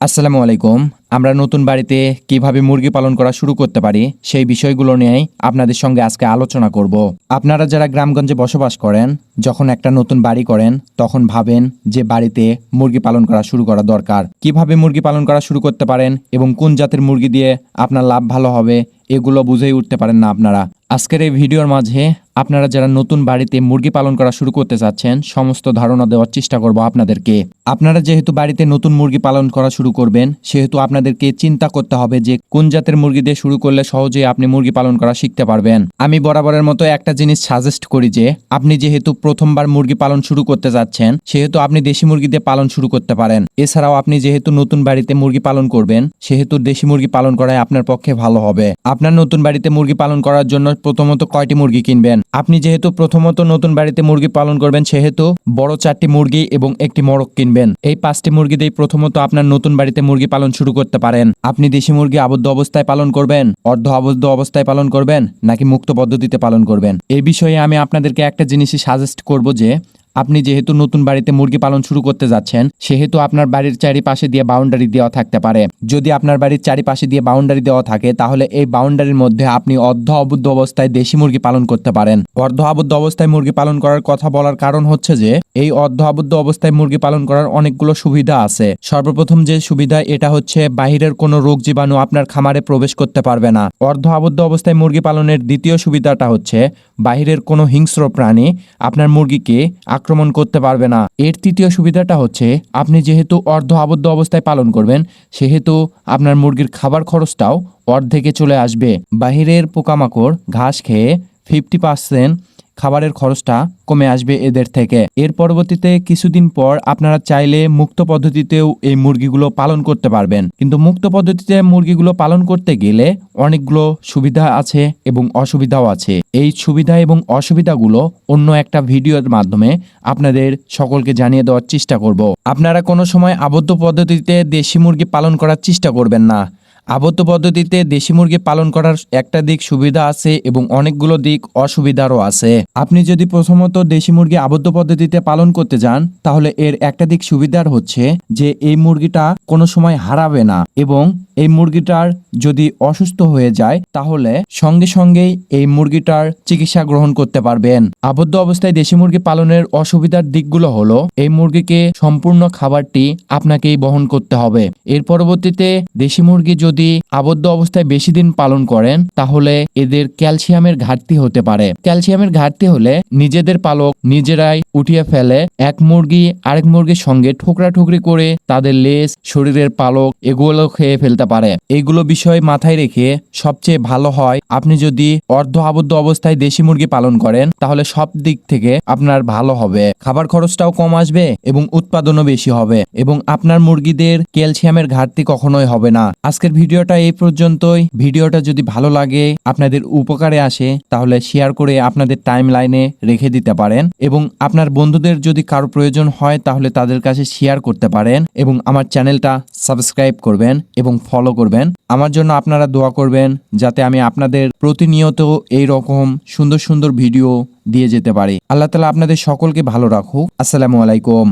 আসসালামু আলাইকুম। আমরা নতুন বাড়িতে কীভাবে মুরগি পালন করা শুরু করতে পারি সেই বিষয়গুলো নিয়েই আপনাদের সঙ্গে আজকে আলোচনা করব। আপনারা যারা গ্রামগঞ্জে বসবাস করেন, যখন একটা নতুন বাড়ি করেন, তখন ভাবেন যে বাড়িতে মুরগি পালন করা শুরু করা দরকার। কীভাবে মুরগি পালন করা শুরু করতে পারেন এবং কোন জাতের মুরগি দিয়ে আপনার লাভ ভালো হবে, এগুলো বুঝেই উঠতে পারেন না আপনারা। আজকের এই ভিডিওর মাঝে আপনারা যারা নতুন বাড়িতে মুরগি পালন করা শুরু করতে চাচ্ছেন সমস্ত ধারণা দেওয়ার চেষ্টা করব আপনাদেরকে। আপনারা যেহেতু বাড়িতে নতুন মুরগি পালন করা শুরু করবেন, সেহেতু আপনাদেরকে চিন্তা করতে হবে যে কোন জাতের মুরগি দিয়ে শুরু করলে সহজেই আপনি মুরগি পালন করা শিখতে পারবেন। আমি বরাবরের মতো একটা জিনিস সাজেস্ট করি যে, আপনি যেহেতু প্রথমবার মুরগি পালন শুরু করতে যাচ্ছেন, সেহেতু আপনি দেশি মুরগি দিয়ে পালন শুরু করতে পারেন। এছাড়াও আপনি যেহেতু নতুন বাড়িতে মুরগি পালন করবেন, সেহেতু দেশি মুরগি পালন করাই আপনার পক্ষে ভালো হবে। আপনার নতুন বাড়িতে মুরগি পালন করার জন্য প্রথমত কয়টি মুরগি কিনবেন? আপনি যেহেতু প্রথমত নতুন বাড়িতে মুরগি পালন করবেন, সেহেতু বড় চারটি মুরগি এবং একটি মোরগ কিনবেন। এই পাঁচটি মুরগি দিয়ে প্রথমত আপনার নতুন বাড়িতে মুরগি পালন শুরু করতে পারেন। আপনি দেশি মুরগি আবদ্ধ অবস্থায় পালন করবেন, অর্ধ আবদ্ধ অবস্থায় পালন করবেন, নাকি মুক্ত পদ্ধতিতে পালন করবেন? এই বিষয়ে আমি আপনাদেরকে একটা জিনিসই সাজেস্ট করব যে আপনি যেহেতু নতুন বাড়িতে মুরগি পালন শুরু করতে যাচ্ছেন, সেহেতু আপনার বাড়ির চারিপাশে দিয়ে বাউন্ডারি দেওয়া থাকতে পারে। যদি আপনার বাড়ির চারিপাশে দিয়ে বাউন্ডারি দেওয়া থাকে, তাহলে এই বাউন্ডারির মধ্যে আপনি অর্ধ আবদ্ধ অবস্থায় দেশি মুরগি পালন করতে পারেন। অর্ধ আবদ্ধ অবস্থায় মুরগি পালন করার কথা বলার কারণ হচ্ছে যে, এই অর্ধ আবদ্ধ অবস্থায় মুরগি পালন করার অনেকগুলো সুবিধা আছে। সর্বপ্রথম যে সুবিধা, এটা হচ্ছে বাহিরের কোনো রোগ জীবাণু আপনার খামারে প্রবেশ করতে পারবে না। অর্ধ আবদ্ধ অবস্থায় মুরগি পালনের দ্বিতীয় সুবিধাটা হচ্ছে, বাহিরের কোনো হিংস্র প্রাণী আপনার মুরগিকে আক্রমণ করতে পারবে না। এর তৃতীয় সুবিধাটা হচ্ছে, আপনি যেহেতু অর্ধ আবদ্ধ অবস্থায় পালন করবেন, সেহেতু আপনার মুরগির খাবার খরচটাও অর্ধেকে চলে আসবে। বাহিরের পোকামাকড়, ঘাস খেয়ে ফিফটি পার্সেন্ট খাবারের খরচটা কমে আসবে এদের থেকে। এর পরবর্তীতে কিছুদিন পর আপনারা চাইলে মুক্ত পদ্ধতিতেও এই মুরগিগুলো পালন করতে পারবেন। কিন্তু মুক্ত পদ্ধতিতে মুরগিগুলো পালন করতে গেলে অনেকগুলো সুবিধা আছে এবং অসুবিধাও আছে। এই সুবিধা এবং অসুবিধাগুলো অন্য একটা ভিডিওর মাধ্যমে আপনাদের সকলকে জানিয়ে দেওয়ার চেষ্টা করব। আপনারা কোনো সময় আবদ্ধ পদ্ধতিতে দেশি মুরগি পালন করার চেষ্টা করবেন না। আবদ্ধ পদ্ধতিতে দেশি মুরগি পালন করার একটা দিক সুবিধা আছে এবং অনেকগুলো দিক অসুবিধারও আছে। আপনি যদি প্রথমত দেশি মুরগি আবদ্ধ পদ্ধতিতে পালন করতে যান, তাহলে এর একটা দিক সুবিধার হচ্ছে যে এই মুরগিটা কোনো সময় হারাবে না এবং এই মুরগিটার যদি অসুস্থ হয়ে যায়, তাহলে সঙ্গে সঙ্গেই এই মুরগিটার চিকিৎসা গ্রহণ করতে পারবেন। আবদ্ধ অবস্থায় দেশি মুরগি পালনের অসুবিধার দিকগুলো হলো, এই মুরগিকে সম্পূর্ণ খাবারটি আপনাকেই বহন করতে হবে। এর পরবর্তীতে দেশি মুরগি যদি আবদ্ধ অবস্থায় বেশি দিন পালন করেন, তাহলে এদের ক্যালসিয়ামের ঘাটতি হতে পারে। ক্যালসিয়ামের ঘাটতি হলে নিজেদের পালক নিজেরাই উঠিয়ে ফেলে, এক মুরগি আরেক মুরগির সঙ্গে ঠোকরা ঠুকরি করে তাদের লেজ, শরীরের পালক এগুলো খেয়ে ফেলতে পারে। এইগুলো বিষয় মাথায় রেখে সবচেয়ে ভালো হয়, আপনি যদি অর্ধ আবদ্ধ অবস্থায় দেশি মুরগি পালন করেন, তাহলে সব দিক থেকে আপনার ভালো হবে। খাবার খরচটাও কম আসবে এবং উৎপাদনও বেশি হবে এবং আপনার মুরগিদের ক্যালসিয়ামের ঘাটতি কখনোই হবে না। আজকের ভিডিওটা এই পর্যন্তই। ভিডিওটা যদি ভালো লাগে, আপনাদের উপকারে আসে, তাহলে শেয়ার করে আপনাদের টাইম লাইনে রেখে দিতে পারেন এবং আপনার বন্ধুদের যদি কারও প্রয়োজন হয়, তাহলে তাদের কাছে শেয়ার করতে পারেন এবং আমার চ্যানেলটা সাবস্ক্রাইব করবেন এবং ফলো করবেন। আমার জন্য আপনারা দোয়া করবেন যাতে আমি আপনাদের প্রতিনিয়ত এই রকম সুন্দর সুন্দর ভিডিও দিয়ে যেতে পারি। আল্লাহ তালা আপনাদের সকলকে ভালো রাখুক। আসসালামু আলাইকুম।